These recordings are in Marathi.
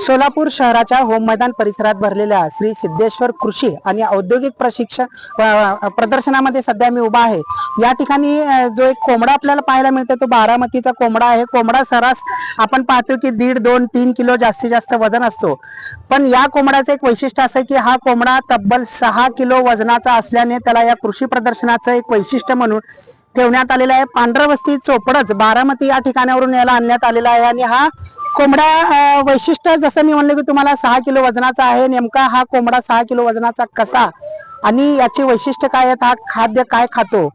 सोलापूर शहराच्या होम मैदान परिसरात भरलेल्या श्री सिद्धेश्वर कृषी आणि औद्योगिक प्रशिक्षण प्रदर्शनामध्ये सध्या मी उभा आहे. या ठिकाणी जो एक कोंबडा आपल्याला पाहायला मिळतो तो बारामतीचा कोंबडा आहे. कोंबडा सरास आपण पाहतो की दीड दोन तीन किलो जास्तीत जास्त वजन असतो. पण या कोंबड्याचं एक वैशिष्ट्य असं की हा कोंबडा तब्बल सहा किलो वजनाचा असल्याने त्याला या कृषी प्रदर्शनाचं एक वैशिष्ट्य म्हणून ठेवण्यात आलेलं आहे. पांढरवस्ती चोपडच बारामती या ठिकाणावरून याला आणण्यात आलेला आहे आणि हा कोंबडा वैशिष्ट्य जसं मी म्हणलं की तुम्हाला सहा किलो वजनाचा आहे नेमका हा कोंबडा सहा किलो वजनाचा कसा आणि याची वैशिष्ट्य काय आहेत हा खाद्य काय खातो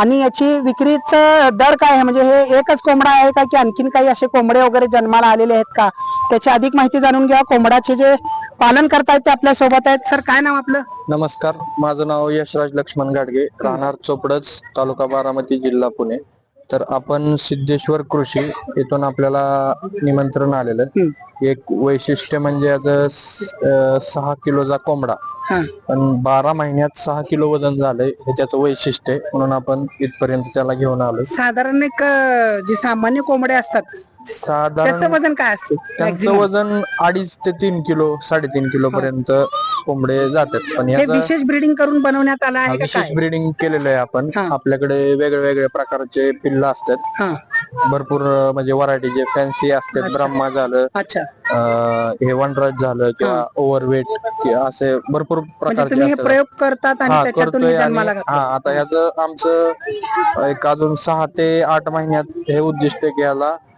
आणि याची विक्रीच दर काय आहे? म्हणजे हे एकच कोंबडा आहे का की आणखीन काही असे कोंबडे वगैरे जन्माला आलेले आहेत का? त्याची अधिक माहिती जाणून घ्या. कोंबडाचे जे पालन करतायत ते आपल्यासोबत आहेत. सर काय नाव आपलं? नमस्कार. माझं नाव यशराज लक्ष्मण गाडगे राहणार चोपडच तालुका बारामती जिल्हा पुणे. तर आपण सिद्धेश्वर कृषी येथून आपल्याला निमंत्रण आलेलं. एक वैशिष्ट्य म्हणजे स- अं, सहा किलोचा कोंबडा. हा. पण बारा महिन्यात सहा किलो वजन झालंय हे त्याचं वैशिष्ट्य आहे. म्हणून आपण इथपर्यंत त्याला घेऊन आलो. साधारण एक अं, जे सामान्य कोंबडे असतात त्याचं साधारण वजन काय असते त्यांचं Maximum? वजन अडीच ते तीन किलो साडेतीन किलो पर्यंत कोंबडे जातात पण हे याचा विशेष ब्रीडिंग करून बनवण्यात आलं हा, आहे का विशेष काय ब्रीडिंग केलेलं आहे आपण हा. आपल्याकडे वेगळ्या वेगळ्या प्रकारचे पिल्ल असतात हा भरपूर अं, म्हणजे व्हरायटीचे फॅन्सी असतात. ब्रह्मा झालं अच्छा अं, हे वनराज झालं किंवा ओव्हरवेट असे भरपूर म्हणजे प्रकारचे तुम्ही हे असतात. प्रयोग करतात आणि हा त्याच्यातून करतोय हे आणि जन्माला हा घालतात. आता याचं आमचं एक अजून सहा ते आठ महिन्यात हे उद्दिष्ट आहे की याला अं,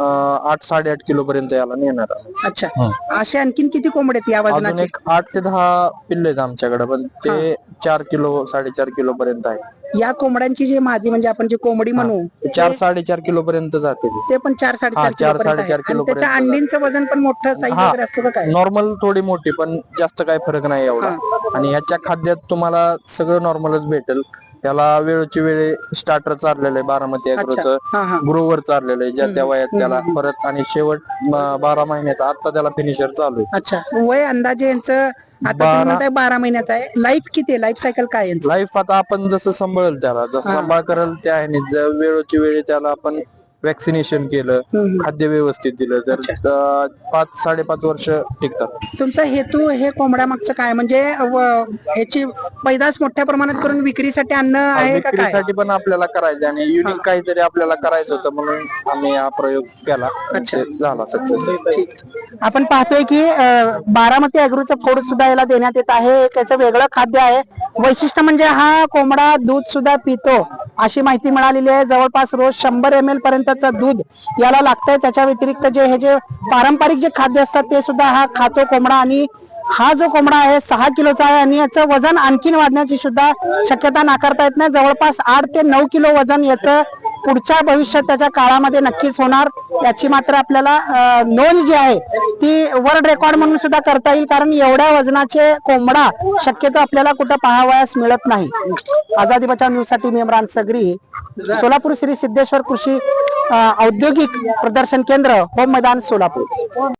आठ साडेआठ किलो पर्यंत याला नेणार आहे. अच्छा. असे आणखीन किती कोंबडे आहेत या अजून वजनाचे? एक आठ ते दहा पिल्ले आहेत आमच्याकडे पण ते चार किलो साडेचार किलो पर्यंत आहे. या कोंबड्यांची जी मादी म्हणजे आपण जे कोंबडी म्हणू ते चार साडेचार किलो पर्यंत जाते ते. ते पण चार हा, साडेचार चार किलोपर्यंत आहे. साडेचार आणि किलोपर्यंत त्याच्या अंडींचं वजन पण मोठं साईज हा. वगैरे असतं का काय? नॉर्मल थोडी मोठी पण जास्त काही फरक नाही एवढा. आणि ह्याच्या खाद्यात तुम्हाला सगळं नॉर्मलच भेटेल. त्याला वेळची वेळ स्टार्टर चाललेलं आहे बारामती अॅग्रोचं हा ग्रोवर चाललेलं आहे ज्या त्या वयात त्याला परत आणि शेवट म, बारा महिन्यात आता त्याला फिनिशर चालू आहे. अच्छा. वय अंदाजे यांचं आता तुम्ही बारा- म्हणताय बारा महिन्याचं आहे. लाईफ किती आहे? लाईफ सायकल काय आहे यांचं? लाईफ आता आपण जसं सांभाळेल त्याला जसं सांभाळ करेल त्या ह्याने वेळोची वेळी त्याला आपण वॅक्सिनेशन केलं. खाद्य व्यवस्थित दिलं तर अं, पाच साडेपाच वर्ष टिकतात. तुमचा हेतू हे कोंबड्या मागचं काय? म्हणजे व- ह्याची पैदास मोठ्या प्रमाणात करून विक्रीसाठी आणणं आहे का काय? विक्रीसाठी पण आपल्याला करायचं आणि युनिक काहीतरी आपल्याला करायचं होतं म्हणून आम्ही हा प्रयोग केला. ते झाला सक्सेस आपण पाहतोय की अं, बारामती अॅग्रोचं फोड सुद्धा याला देण्यात येत आहे. एक याचं वेगळं खाद्य आहे. वैशिष्ट्य म्हणजे हा कोंबडा दूध सुद्धा पितो. अशी माहिती मिळालेली आहे. जवळपास रोज शंभर एम एल पर्यंतचं दूध याला लागतंय. त्याच्या व्यतिरिक्त जे हे जे पारंपरिक जे खाद्य असतात ते सुद्धा हा खातो कोंबडा. आणि हा जो कोंबडा आहे सहा किलोचा आहे आणि याचं वजन आणखीन वाढण्याची सुद्धा शक्यता नाकारता येत नाही. जवळपास आठ ते नऊ किलो वजन याचं पुढच्या भविष्यात त्याच्या काळामध्ये नक्कीच होणार. याची मात्र आपल्याला नोंद जी आहे ती वर्ल्ड रेकॉर्ड म्हणून सुद्धा करता येईल. कारण एवढ्या वजनाचे कोंबडा शक्यतो आपल्याला कुठं पाहावयास मिळत नाही. आझादी बचाव न्यूजसाठी मी इम्रान सगरी. सोलापूर श्री सिद्धेश्वर कृषी औद्योगिक प्रदर्शन केंद्र होम मैदान सोलापूर.